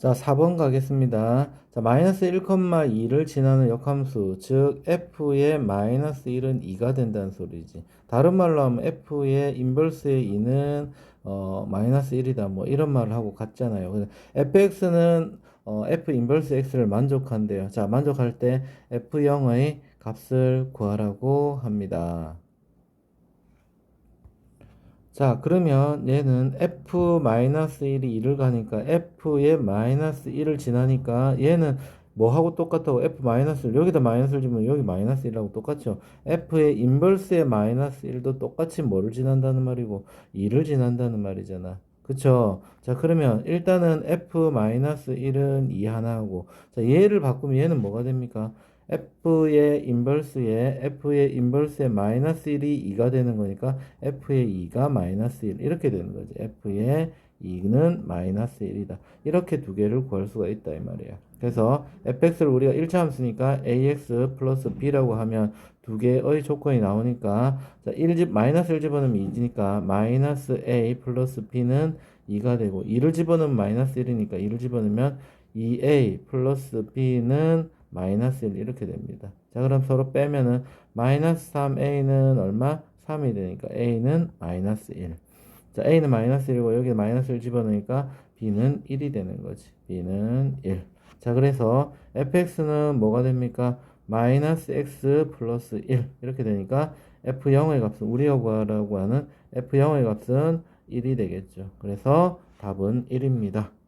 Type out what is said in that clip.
자, 4번 가겠습니다. 자, 마이너스 1,2를 지나는 역함수, 즉 f의 마이너스 1은 2가 된다는 소리지. 다른 말로 하면 f의 인버스의 2는 어, 마이너스 1이다. 뭐 이런 말을 하고 같잖아요. fx는 어, f 인버스 x를 만족한대요. 자, 만족할 때 f0의 값을 구하라고 합니다. 자, 그러면 얘는 f-1이 2를 가니까 f의 마이너스 1을 지나니까 얘는 뭐하고 똑같다고 f-를 여기다 마이너스를 주면 여기 마이너스 1하고 똑같죠. f의 인버스의 마이너스 1도 똑같이 뭐를 지난다는 말이고 2를 지난다는 말이잖아. 그쵸? 자, 그러면 일단은 f-1은 2 하나 하고 자, 얘를 바꾸면 얘는 뭐가 됩니까? F의 인버스에 f의 인버스에 마이너스 1이 2가 되는 거니까 f의 2가 마이너스 1 이렇게 되는 거지. f의 2는 마이너스 1이다. 이렇게 두 개를 구할 수가 있다 이 말이야. 그래서 fx를 우리가 1차 함수니까 ax 플러스 b라고 하면 두 개의 조건이 나오니까 자, 1집 마이너스 1 집어넣으면 2니까 마이너스 a 플러스 b는 2가 되고 2를 집어넣으면 마이너스 1이니까 2를 집어넣으면 2a 플러스 b는 마이너스 1 이렇게 됩니다. 자 그럼 서로 빼면은 마이너스 3a는 얼마? 3이 되니까 a는 마이너스 1. 자 a는 마이너스 1이고 여기 마이너스 1 집어넣으니까 b는 1이 되는 거지. b는 1. 자 그래서 fx는 뭐가 됩니까? 마이너스 x 플러스 1 이렇게 되니까 f0의 값은 우리가 구하라고 하는 f0의 값은 1이 되겠죠. 그래서 답은 1입니다.